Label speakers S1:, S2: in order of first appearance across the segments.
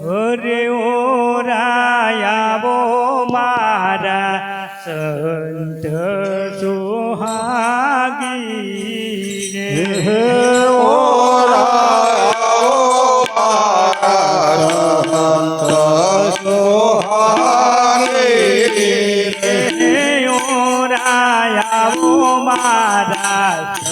S1: હરે ઓ રાયાવો મારા સંત સુહાગી રે ઓ રાયાવો મારા સંત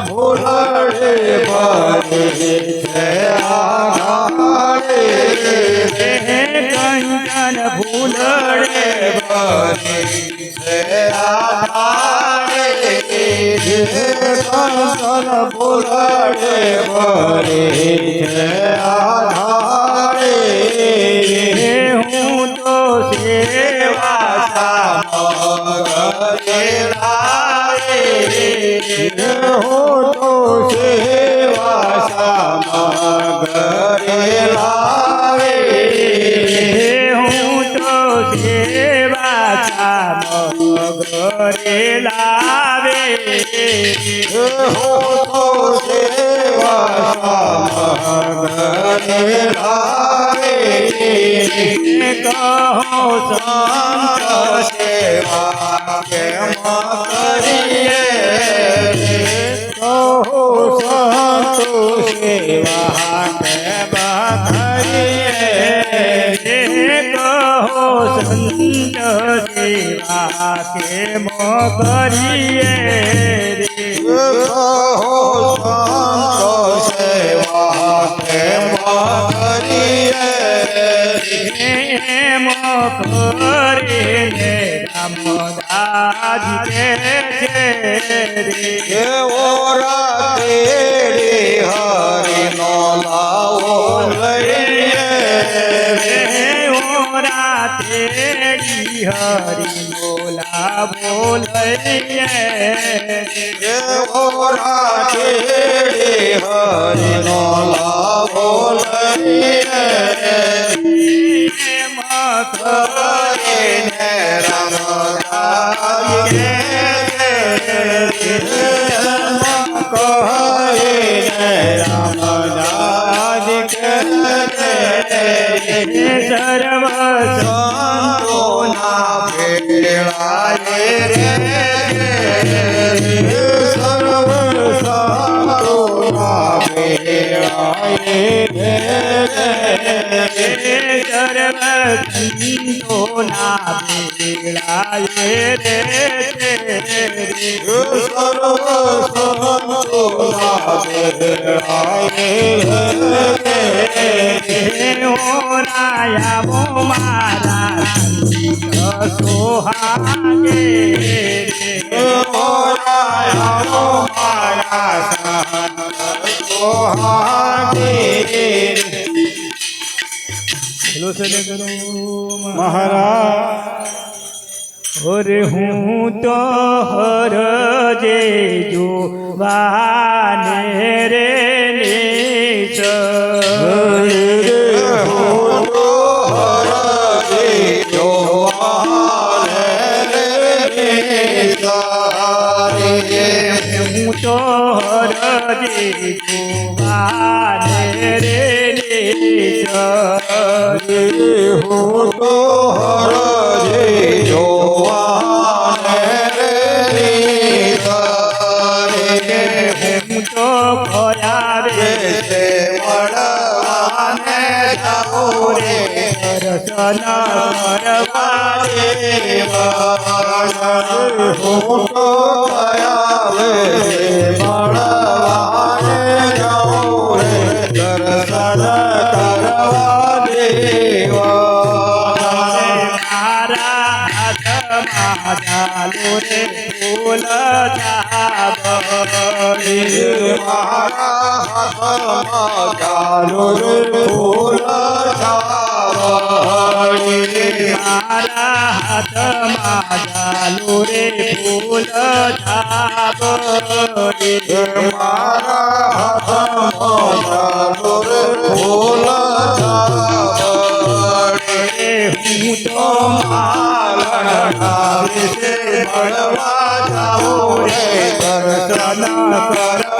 S2: ભૂલડે ભરે છે આઘાડે
S1: હે કંચન ફૂલડે
S2: કંસન ભૂલડે ભરે આધારે
S1: હે તો સેવા
S2: હો તો સેવા સામગરે લાવે
S1: હે તો સેવા સામગ્રે લાવે
S2: હો તો સેવા સામગરે લાવે
S1: કહો
S2: સેવા કેમ કરીએ કહો સંતો સેવા કેમ કરીએ
S1: કહો સંત સેવા કેમ કરીએ
S2: સેવા
S1: રામદાસ કે છે રે
S2: હરિ નો લાવો લઈએ
S1: ઓરા તેડી હરી બોલા બોલૈયે
S2: એવો રાતેડી હરિનો લાવો લઈએ કરીને રામદાસ કહીને રામદાસ કે
S1: સર્વ
S2: સંતોના ભેળાએ રે સર્વ સંતોના ભેળાએ રે
S1: સર્વ સંતોના ભેળાએ રે
S2: સર્વ સંતોના ભેળાએ રે
S1: ઓરાયા મારા સંત સોહાગે
S2: ઓરાયા મારા
S1: હેલો સને કરો
S2: મહારાજ,
S1: ઓરે હું તો હર જે જો વાને રે
S2: હો તો હર રે જોવાને રે
S1: હું તો હરજે જોવાને રે
S2: હું તો
S1: છાબડી
S2: મારા હાથમાં ચાલો રે ફૂલ છાવડી
S1: મારા હાથમાં ચાલો રે ફૂલ છાબડી
S2: મારા હાથમાં ચાલો ફૂલ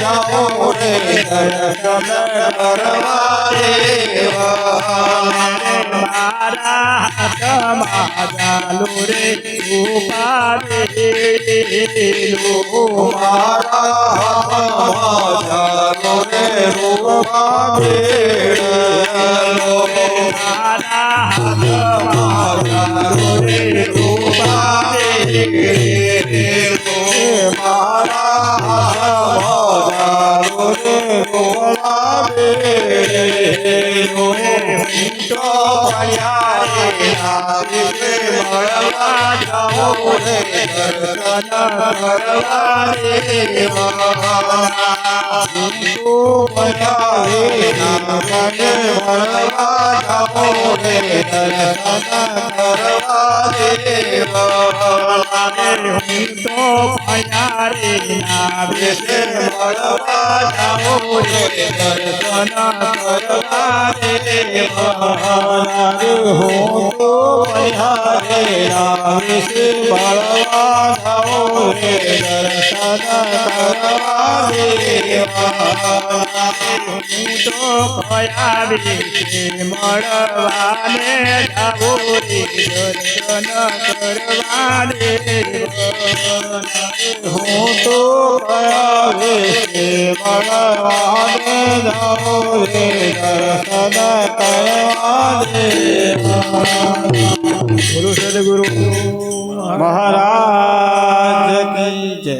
S2: જાઉં રે દર્શન કરવા. દેવા
S1: મારા હાથમાં ચાલો રે
S2: રે રૂપા ભેળલો તો પર્યારે નાવિકે મળવા જાઉં રે દર્શન કરવા દેવા તું પર્યારે નાવિકે મળવા જાઉં રે દર્શન કરવા દેવા
S1: હું તો ભયારે ના
S2: વિશે મળવા જાઓ રે, દર્શન કરવા દેવા હું તો પર્યારે નાવિકે મળવા જાઓ રે, દર્શન કરવા દેવા
S1: હું તો ભયાવી મળવાને જાઓ રે, દર્શન કરવા દેવા
S2: હું તો કયા વિશે મળવાને જાઉં રે દર્શન કરવા દેવા
S1: ગુરુ
S2: મહારાજ કી જય.